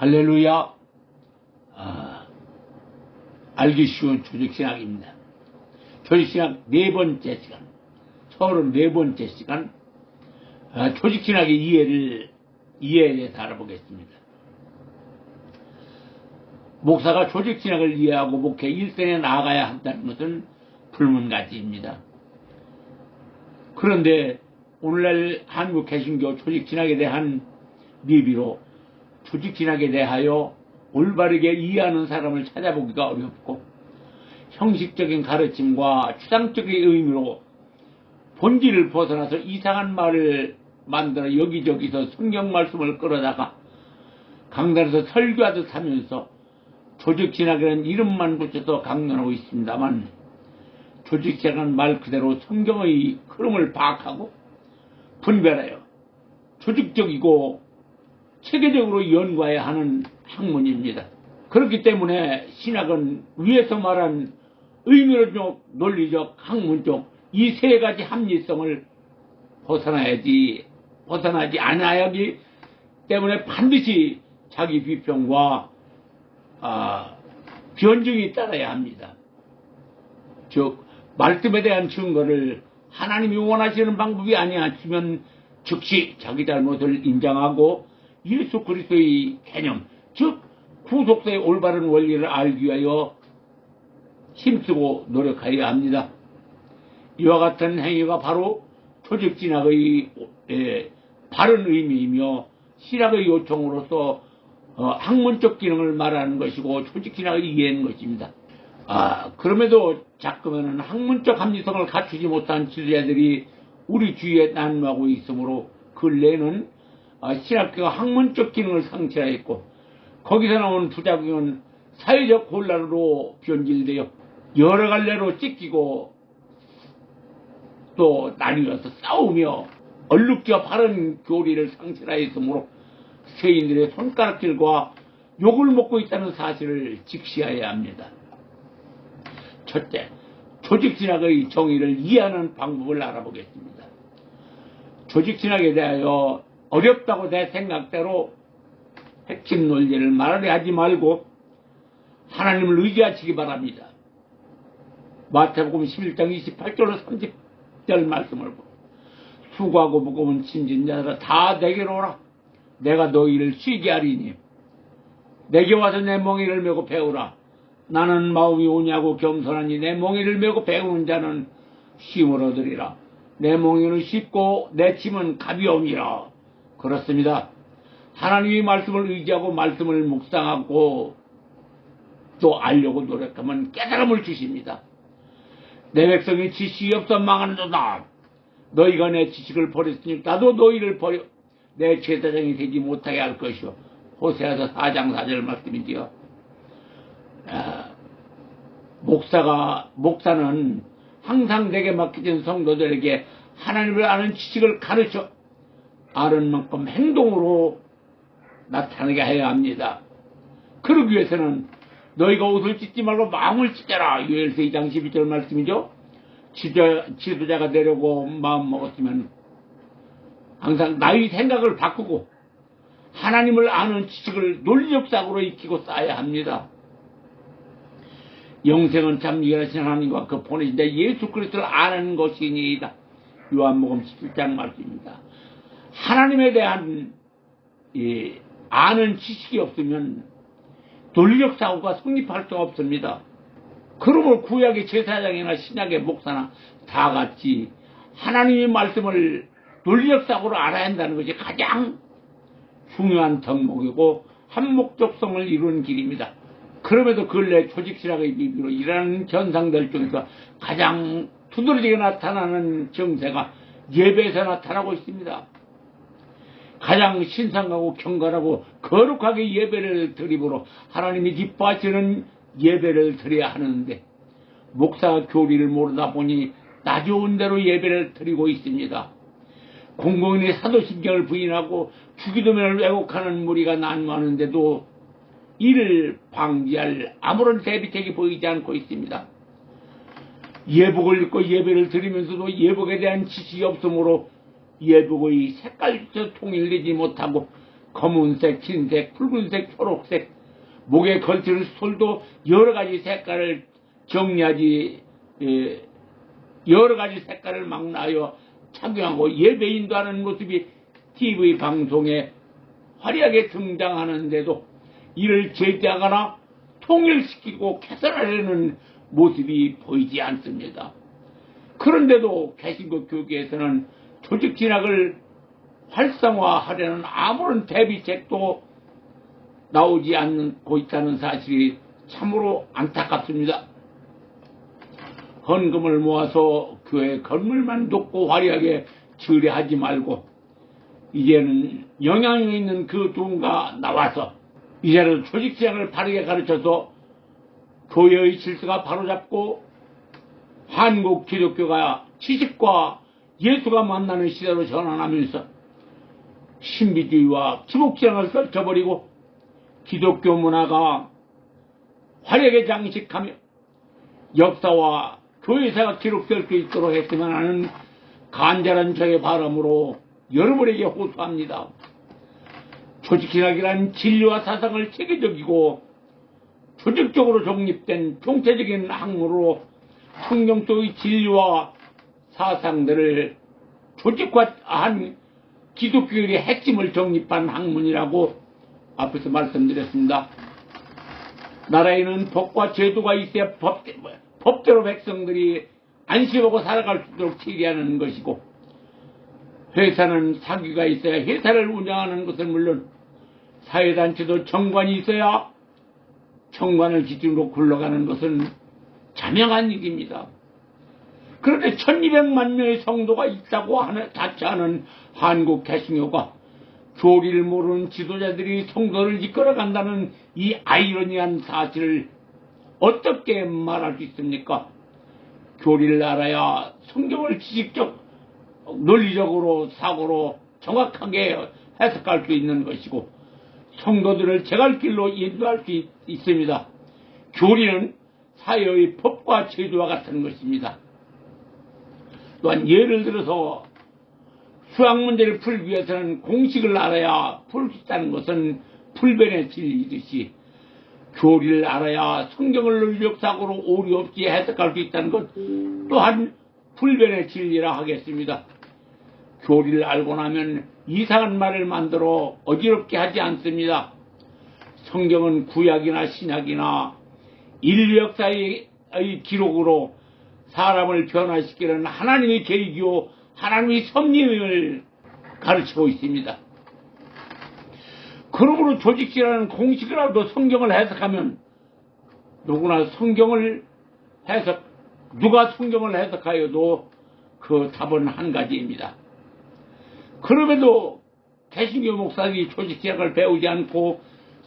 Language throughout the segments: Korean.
할렐루야. 아, 알기 쉬운 조직신학입니다. 조직신학 네 번째 시간, 서른 네 번째 시간, 아, 조직신학의 이해를, 이해에 대해서 알아보겠습니다. 목사가 조직신학을 이해하고 목회 일생에 나아가야 한다는 것은 불문가지입니다. 그런데 오늘날 한국 개신교 조직신학에 대한 미비로 조직신학에 대하여 올바르게 이해하는 사람을 찾아보기가 어렵고 형식적인 가르침과 추상적인 의미로 본질을 벗어나서 이상한 말을 만들어 여기저기서 성경 말씀을 끌어다가 강단에서 설교하듯 하면서 조직신학이라는 이름만 붙여서 강론하고 있습니다만 조직신학은 말 그대로 성경의 흐름을 파악하고 분별하여 조직적이고 체계적으로 연구해야 하는 학문입니다. 그렇기 때문에 신학은 위에서 말한 의미론적, 논리적, 학문적 이 세 가지 합리성을 벗어나야지 벗어나지 않아야 하기 때문에 반드시 자기 비평과 아, 변증이 따라야 합니다. 즉 말씀에 대한 증거를 하나님이 원하시는 방법이 아니었으면 즉시 자기 잘못을 인정하고 예수 그리스도의 개념, 즉 구속사의 올바른 원리를 알기 위하여 힘쓰고 노력하여야 합니다. 이와 같은 행위가 바로 조직 진학의 에, 바른 의미이며 신학의 요청으로서 어, 학문적 기능을 말하는 것이고 조직 진학의 이해하는 것입니다. 아, 그럼에도 자꾸면은 학문적 합리성을 갖추지 못한 지도자들이 우리 주위에 난무하고 있으므로 근래에는 아, 신학교가 학문적 기능을 상실하였고 거기서 나온 부작용은 사회적 혼란으로 변질되어 여러 갈래로 찢기고 또 나뉘어서 싸우며 얼룩져 바른 교리를 상실하였으므로 세인들의 손가락질과 욕을 먹고 있다는 사실을 직시해야 합니다. 첫째, 조직신학의 정의를 이해하는 방법을 알아보겠습니다. 조직신학에 대하여 어렵다고 내 생각대로 핵심 논리를 말하려 하지 말고 하나님을 의지하시기 바랍니다. 마태복음 11장 28절로 30절 말씀을 보고 수고하고 무거운 짐진 자들아 다 내게로 오라. 내가 너희를 쉬게 하리니 내게 와서 내 멍에를 메고 배우라. 나는 마음이 오냐고 겸손하니 내 멍에를 메고 배우는 자는 쉼을 얻으리라. 내 멍에는 쉽고 내 짐은 가벼움이라 그렇습니다 하나님의 말씀을 의지하고 말씀을 묵상하고 또 알려고 노력하면 깨달음을 주십니다 내 백성이 지식이 없어 망하는도다 너희가 내 지식을 버렸으니 나도 너희를 버려 내 제사장이 되지 못하게 할 것이요. 호세아서 4장 4절 말씀이지요. 아, 목사가 목사는 항상 내게 맡겨진 성도들에게 하나님을 아는 지식을 가르쳐 아는 만큼 행동으로 나타나게 해야 합니다. 그러기 위해서는 너희가 옷을 찢지 말고 마음을 찢어라. 유엘서 2장 12절 말씀이죠. 지도자, 지도자가 되려고 마음 먹었으면 항상 나의 생각을 바꾸고 하나님을 아는 지식을 논리적 사고로 익히고 쌓아야 합니다. 영생은 참 이해하신 하나님과 그 보내신 자 예수 그리스도를 아는 것이니이다. 요한복음 17장 말씀입니다. 하나님에 대한 예, 아는 지식이 없으면 논리적 사고가 성립할 수가 없습니다. 그러므로 구약의 제사장이나 신약의 목사나 다 같이 하나님의 말씀을 논리적 사고로 알아야 한다는 것이 가장 중요한 덕목이고 한목적성을 이루는 길입니다. 그럼에도 근래 조직신학의 비비로 일하는 현상들 중에서 가장 두드러지게 나타나는 정세가 예배에서 나타나고 있습니다. 가장 신성하고 경건하고 거룩하게 예배를 드림으로 하나님이 기뻐하시는 예배를 드려야 하는데 목사가 교리를 모르다 보니 나 좋은 대로 예배를 드리고 있습니다. 공공인의 사도신경을 부인하고 주기도면을 왜곡하는 무리가 난무하는데도 이를 방지할 아무런 대비책이 보이지 않고 있습니다. 예복을 입고 예배를 드리면서도 예복에 대한 지식이 없으므로 예복의 색깔조차 통일되지 못하고 검은색, 흰색, 붉은색, 초록색, 목에 걸치는 솔도 여러 가지 색깔을 정리하지, 예, 여러 가지 색깔을 막 나여 착용하고 예배인도 하는 모습이 TV 방송에 화려하게 등장하는데도 이를 제대하거나 통일시키고 개선하려는 모습이 보이지 않습니다. 그런데도 개신교 교계에서는 조직 진학을 활성화하려는 아무런 대비책도 나오지 않고 있다는 사실이 참으로 안타깝습니다. 헌금을 모아서 교회 건물만 돕고 화려하게 처리하지 말고 이제는 영향력 있는 그 누군가 나와서 이제는 조직시장을 바르게 가르쳐서 교회의 질서가 바로잡고 한국 기독교가 지식과 예수가 만나는 시대로 전환하면서 신비주의와 기복지향을 떨쳐버리고 기독교 문화가 화려하게 장식하며 역사와 교회사가 기록될 수 있도록 했으면 하는 간절한 저의 바람으로 여러분에게 호소합니다. 조직신학이란 진리와 사상을 체계적이고 조직적으로 독립된 총체적인 학문으로 성경 속의 진리와 사상들을 조직화한 기독교의 핵심을 정립한 학문이라고 앞에서 말씀드렸습니다. 나라에는 법과 제도가 있어야 법, 법대로 백성들이 안심하고 살아갈 수 있도록 처리하는 것이고 회사는 사기가 있어야 회사를 운영하는 것은 물론 사회단체도 정관이 있어야 정관을 기준으로 굴러가는 것은 자명한 일입니다. 그런데 1200만 명의 성도가 있다고 하는, 자처하는 한국 개신교가 교리를 모르는 지도자들이 성도를 이끌어간다는 이 아이러니한 사실을 어떻게 말할 수 있습니까? 교리를 알아야 성경을 지식적, 논리적으로, 사고로 정확하게 해석할 수 있는 것이고, 성도들을 제갈길로 인도할 수 있, 있습니다. 교리는 사회의 법과 제도와 같은 것입니다. 또한 예를 들어서 수학 문제를 풀기 위해서는 공식을 알아야 풀 수 있다는 것은 불변의 진리이듯이 교리를 알아야 성경을 논리적 사고로 오류 없이 해석할 수 있다는 것 또한 불변의 진리라 하겠습니다. 교리를 알고 나면 이상한 말을 만들어 어지럽게 하지 않습니다. 성경은 구약이나 신약이나 인류 역사의 기록으로 사람을 변화시키는 하나님의 계획이요 하나님의 섭리를 가르치고 있습니다. 그러므로 조직지라는 공식이라도 성경을 해석하면 누구나 성경을 해석 누가 성경을 해석하여도 그 답은 한 가지입니다. 그럼에도 개신교 목사들이 조직지학을 배우지 않고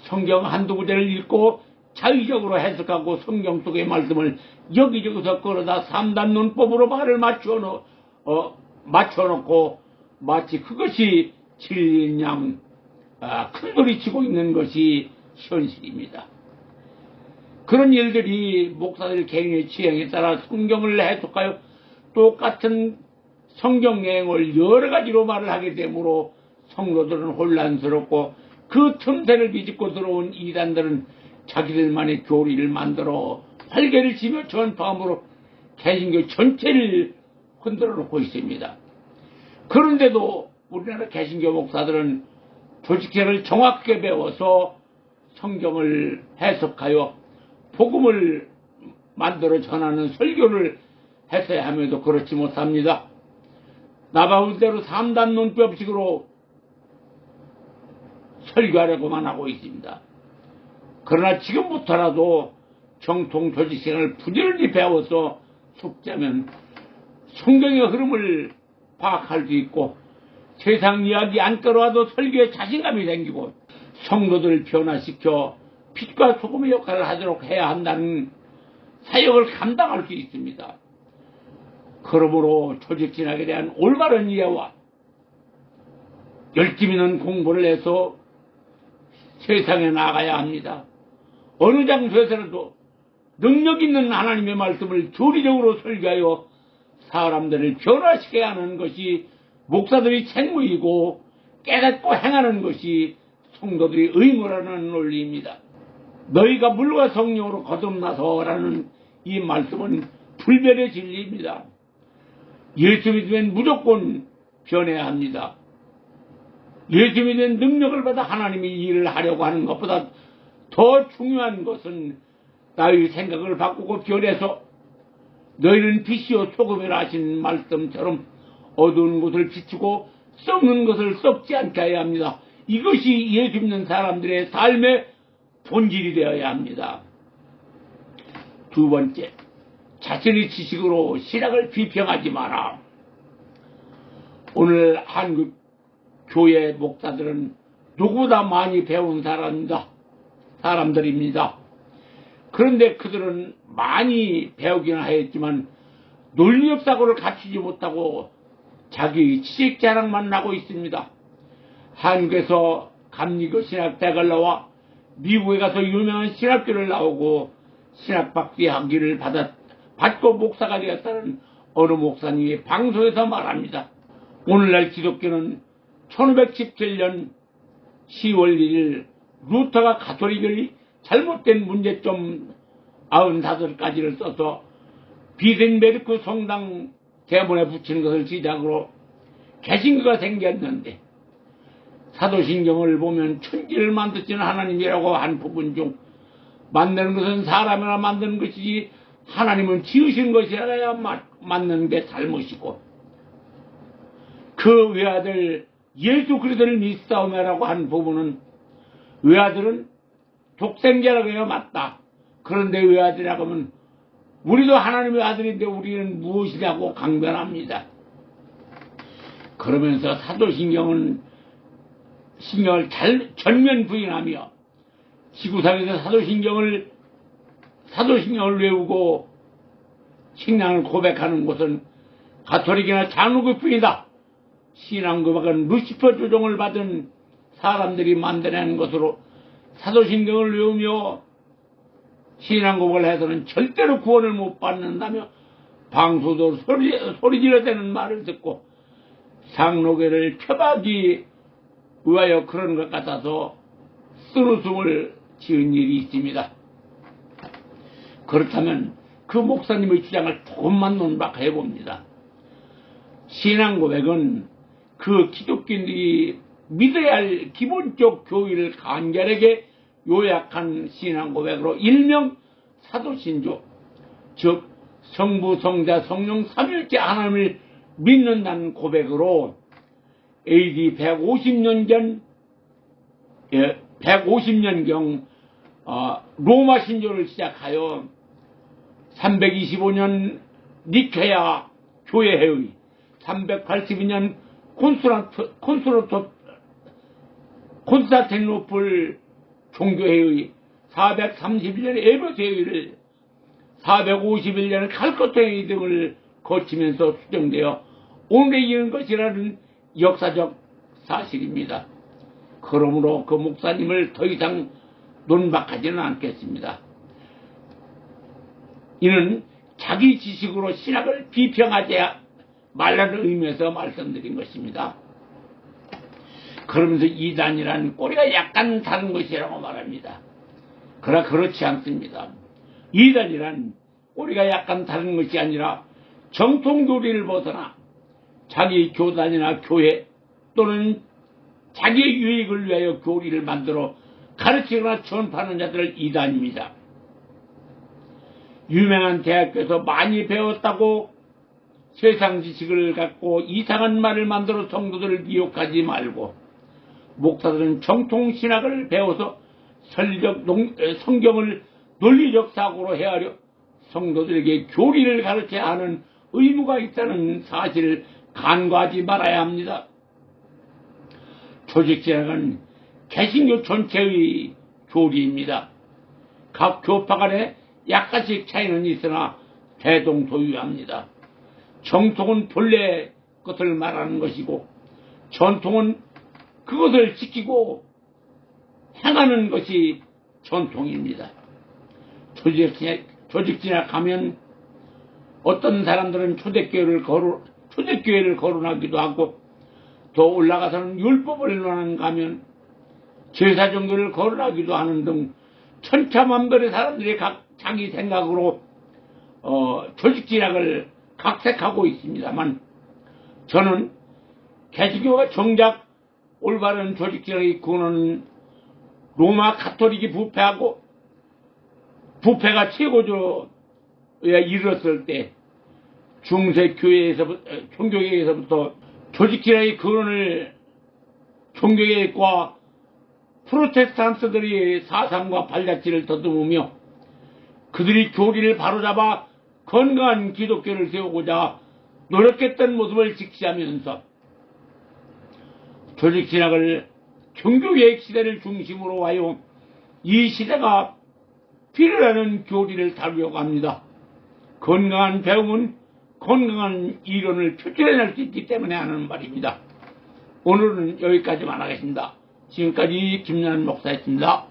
성경 한두 구절을 읽고 자의적으로 해석하고 성경 속의 말씀을 여기저기서 끌어다 3단 논법으로 말을 맞춰놓, 어, 맞춰놓고 마치 그것이 진리인 양 아, 큰소리 치고 있는 것이 현실입니다. 그런 일들이 목사들 개인의 취향에 따라 성경을 해석하여 똑같은 성경 내용을 여러 가지로 말을 하게 되므로 성도들은 혼란스럽고 그 틈새를 비집고 들어온 이단들은 자기들만의 교리를 만들어 활개를 치며 전파함으로 개신교 전체를 흔들어 놓고 있습니다. 그런데도 우리나라 개신교 목사들은 조직회를 정확하게 배워서 성경을 해석하여 복음을 만들어 전하는 설교를 했어야 함에도 그렇지 못합니다. 나바울 대로 3단 논법식으로 설교하려고만 하고 있습니다. 그러나 지금부터라도 정통 조직생을 부지런히 배워서 숙자면 성경의 흐름을 파악할 수 있고 세상 이야기 안 끌어와도 설교에 자신감이 생기고 성도들을 변화시켜 빛과 소금의 역할을 하도록 해야 한다는 사역을 감당할 수 있습니다. 그러므로 조직 진학에 대한 올바른 이해와 열심 있는 공부를 해서 세상에 나가야 합니다. 어느 장소에서라도 능력 있는 하나님의 말씀을 조리적으로 설교하여 사람들을 변화시켜야 하는 것이 목사들이 책무이고 깨닫고 행하는 것이 성도들이 의무라는 논리입니다. 너희가 물과 성령으로 거듭나서라는 이 말씀은 불변의 진리입니다. 예수 믿으면 무조건 변해야 합니다. 예수 믿는 능력을 받아 하나님이 일을 하려고 하는 것보다 더 중요한 것은 나의 생각을 바꾸고 변해서 너희는 빛이요 소금이라 하신 말씀처럼 어두운 것을 비추고 썩는 것을 썩지 않게 해야 합니다. 이것이 예수 믿는 사람들의 삶의 본질이 되어야 합니다. 두 번째, 자신의 지식으로 신학을 비평하지 마라. 오늘 한국 교회 목사들은 누구보다 많이 배운 사람입니다. 사람들입니다. 그런데 그들은 많이 배우기는 하였지만 논리적 사고를 갖추지 못하고 자기 지식 자랑만 하고 있습니다. 한국에서 감리교 신학대학을 나와 미국에 가서 유명한 신학교를 나오고 신학박사 학위를 받았, 받고 목사가 되었다는 어느 목사님이 방송에서 말합니다. 오늘날 기독교는 1517년 10월 1일 루터가 가톨릭의 잘못된 문제점 95가지를 써서 비센베르크 성당 대문에 붙이는 것을 시작으로 개신교가 생겼는데 사도신경을 보면 천지를 만드시는 하나님이라고 한 부분 중 만드는 것은 사람이나 만드는 것이지 하나님은 지으신 것이라야 맞는 게 잘못이고 그 외아들 예수 그리스도를 믿사오매라고 한 부분은 외아들은 독생자라고 해야 맞다. 그런데 외아들이라고 하면 우리도 하나님의 아들인데 우리는 무엇이냐고 강변합니다. 그러면서 사도신경은 신경을 잘, 전면 부인하며 지구상에서 사도신경을 사도신경을 외우고 신앙을 고백하는 곳은 가톨릭이나 장로교 뿐이다. 신앙 고백은 루시퍼 조종을 받은 사람들이 만들어낸 것으로 사도신경을 외우며 신앙 고백을 해서는 절대로 구원을 못 받는다며 방수도 소리, 소리 지르대는 말을 듣고 상록회를 표박이 의하여 그런 것 같아서 쓴 웃음을 지은 일이 있습니다. 그렇다면 그 목사님의 주장을 조금만 논박해 봅니다. 신앙 고백은 그 기독교인들이 믿어야 할 기본적 교의를 간결하게 요약한 신앙 고백으로 일명 사도신조, 즉 성부, 성자, 성령 삼일째 하나님을 믿는다는 고백으로 AD 150년 전, 예, 150년경 어, 로마 신조를 시작하여 325년 니케야 교회회의, 382년 콘스란트, 콘스로토, 콘스타티노플 종교회의, 431년 에베소회의를 451년 칼코테회의 등을 거치면서 수정되어 오늘에 이른 것이라는 역사적 사실입니다. 그러므로 그 목사님을 더 이상 논박하지는 않겠습니다. 이는 자기 지식으로 신학을 비평하지 말라는 의미에서 말씀드린 것입니다. 그러면서 이단이라는 꼬리가 약간 다른 것이라고 말합니다. 그러나 그렇지 않습니다. 이단이란 꼬리가 약간 다른 것이 아니라 정통 교리를 벗어나 자기 교단이나 교회 또는 자기의 유익을 위하여 교리를 만들어 가르치거나 전파하는 자들을 이단입니다. 유명한 대학교에서 많이 배웠다고 세상 지식을 갖고 이상한 말을 만들어 성도들을 미혹하지 말고 목사들은 정통 신학을 배워서 설적 성경을 논리적 사고로 헤아려 성도들에게 교리를 가르쳐야 하는 의무가 있다는 사실을 간과하지 말아야 합니다. 조직신학은 개신교 전체의 교리입니다. 각 교파 간에 약간씩 차이는 있으나 대동소유합니다. 정통은 본래 것을 말하는 것이고 전통은 그것을 지키고 행하는 것이 전통입니다. 조직진학, 조직진학 하면 어떤 사람들은 초대교회를 거론, 초대교회를 거론하기도 하고 더 올라가서는 율법을 논하는 가면 제사 종교를 거론하기도 하는 등 천차만별의 사람들이 각 자기 생각으로 어, 조직진학을 각색하고 있습니다만 저는 개신교가 정작 올바른 조직진학의 근원은 로마 가톨릭이 부패하고 부패가 최고조에 이르렀을 때 중세 교회에서 종교계에서부터 조직진학의 근원을 종교계과 프로테스탄트들의 사상과 발자취를 더듬으며 그들이 교리를 바로잡아 건강한 기독교를 세우고자 노력했던 모습을 직시하면서 조직 진학을 종교 개혁 시대를 중심으로 하여 이 시대가 필요하는 교리를 다루려고 합니다. 건강한 배움은 건강한 이론을 표출해낼 수 있기 때문에 하는 말입니다. 오늘은 여기까지만 하겠습니다. 지금까지 김연한 목사였습니다.